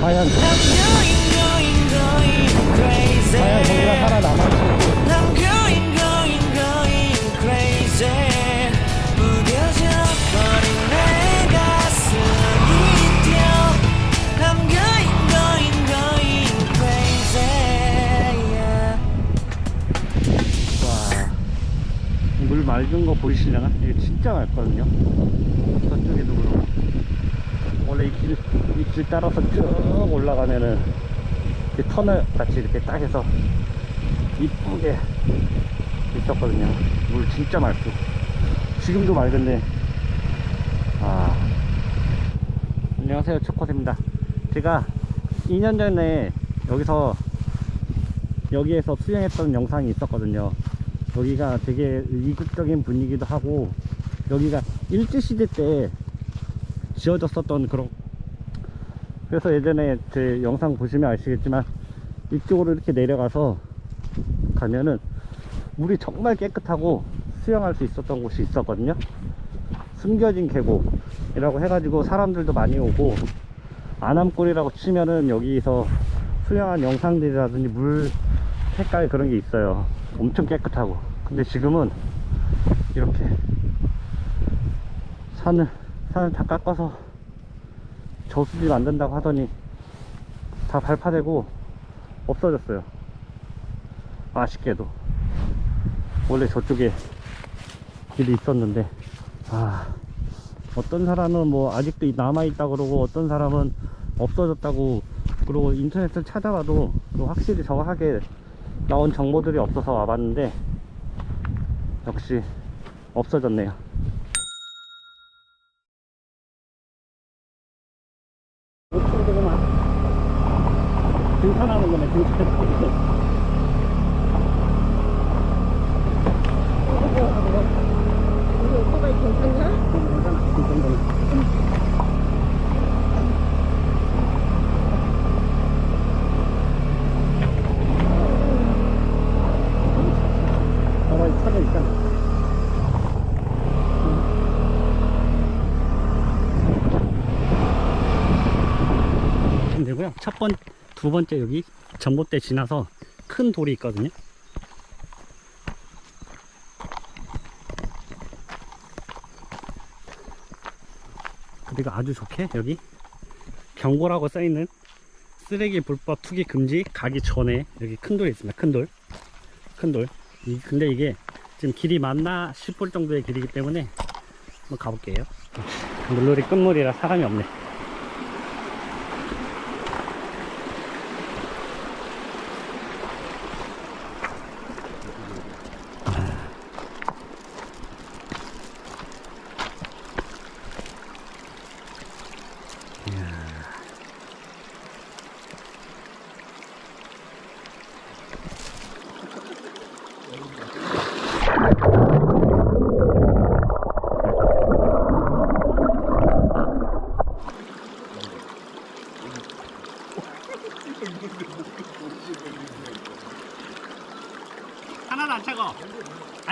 과연. 과연. 물 맑은 거 보이시려나? 이게 진짜 맑거든요 저쪽에도 그렇고 원래 이 길, 이 길 따라서 쭉 올라가면은 이렇게 터널 같이 이렇게 딱 해서 이쁘게 있었거든요. 물 진짜 맑고. 지금도 맑은데. 아. 안녕하세요. 초코입니다. 제가 2년 전에 여기서 여기에서 수영했던 영상이 있었거든요. 여기가 되게 이국적인 분위기도 하고 여기가 일제시대 때 지어졌었던 그런 그래서 예전에 제 영상 보시면 아시겠지만 이쪽으로 이렇게 내려가서 가면은 물이 정말 깨끗하고 수영할 수 있었던 곳이 있었거든요. 숨겨진 계곡이라고 해가지고 사람들도 많이 오고 아남골이라고 치면은 여기서 수영한 영상들이라든지 물 색깔 그런 게 있어요. 엄청 깨끗하고. 근데 지금은 이렇게 산을 산을 다 깎아서 저수지 만든다고 하더니 다 발파되고 없어졌어요. 아쉽게도. 원래 저쪽에 길이 있었는데 아 어떤 사람은 뭐 아직도 남아있다 그러고 어떤 사람은 없어졌다고 그리고 인터넷을 찾아봐도 그 확실히 정확하게 나온 정보들이 없어서 와봤는데 역시 없어졌네요 등산하는 거네 등산 오토바이 괜찮나? 가만히 차가 있잖아 되고요. 첫 번, 두 번째 여기 전봇대 지나서 큰 돌이 있거든요. 그리고 아주 좋게 여기 경고라고 써있는 쓰레기 불법 투기 금지 가기 전에 여기 큰 돌이 있습니다. 큰 돌. 큰돌. 근데 이게 지금 길이 맞나 싶을 정도의 길이기 때문에 한번 가볼게요. 물놀이 끝물이라 사람이 없네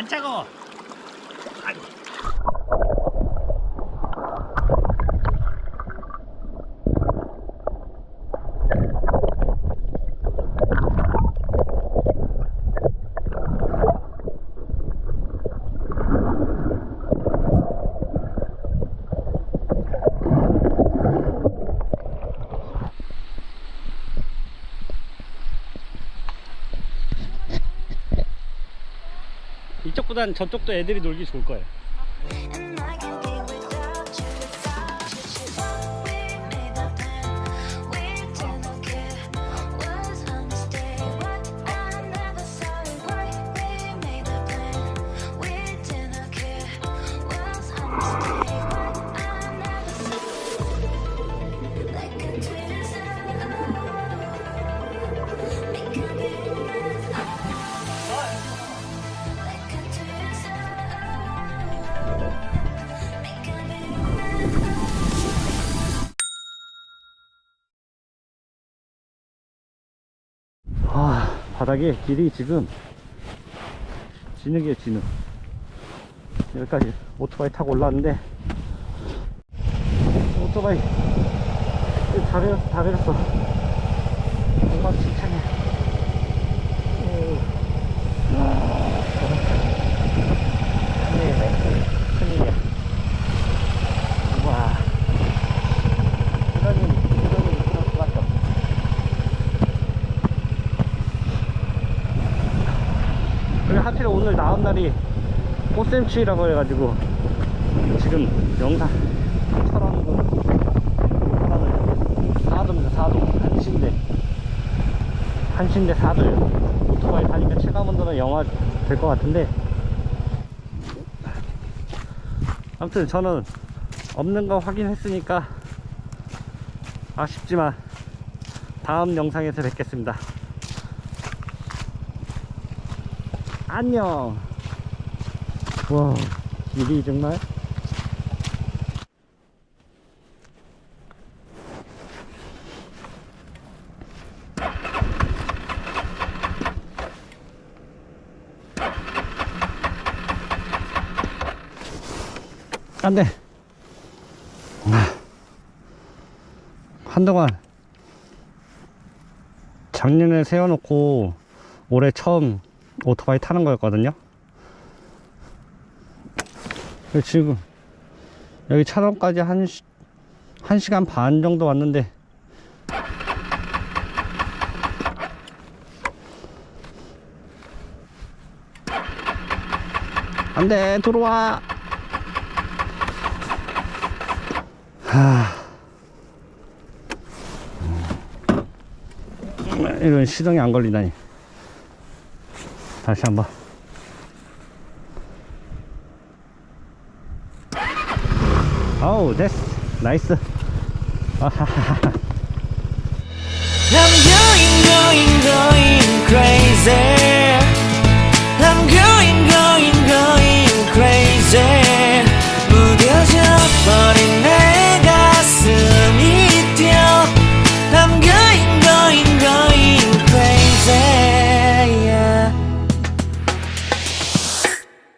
안 차고 이쪽보단 저쪽도 애들이 놀기 좋을 거예요 바닥에 길이 지금 진흙이에요 진흙 여기까지 오토바이 타고 올라왔는데 오토바이 다 내렸어, 다 내렸어. 엉망진창이야. 오. 큰일이네. 큰일이야. 와. 이러니, 이러니 그럴 수밖에 없어. 그리고 하필 오늘 나온 날이 꽃샘추위라고 해가지고 지금 영상 촬영하는 있어. 4도입니다 4도. 한시인데 한시인데 4도예요 오토바이 타니까 체감온도는 영하 될 것 같은데. 아무튼 저는 없는 거 확인했으니까 아쉽지만 다음 영상에서 뵙겠습니다 안녕. 와 길이 정말? 안돼. 한동안 작년에 세워놓고 올해 처음 오토바이 타는 거였거든요. 지금 여기 차원까지 한, 시, 한 시간 반 정도 왔는데 안돼 들어와. 하... 이런 시동이 안 걸리다니 Oh, that's nice. I'm going, going, going crazy.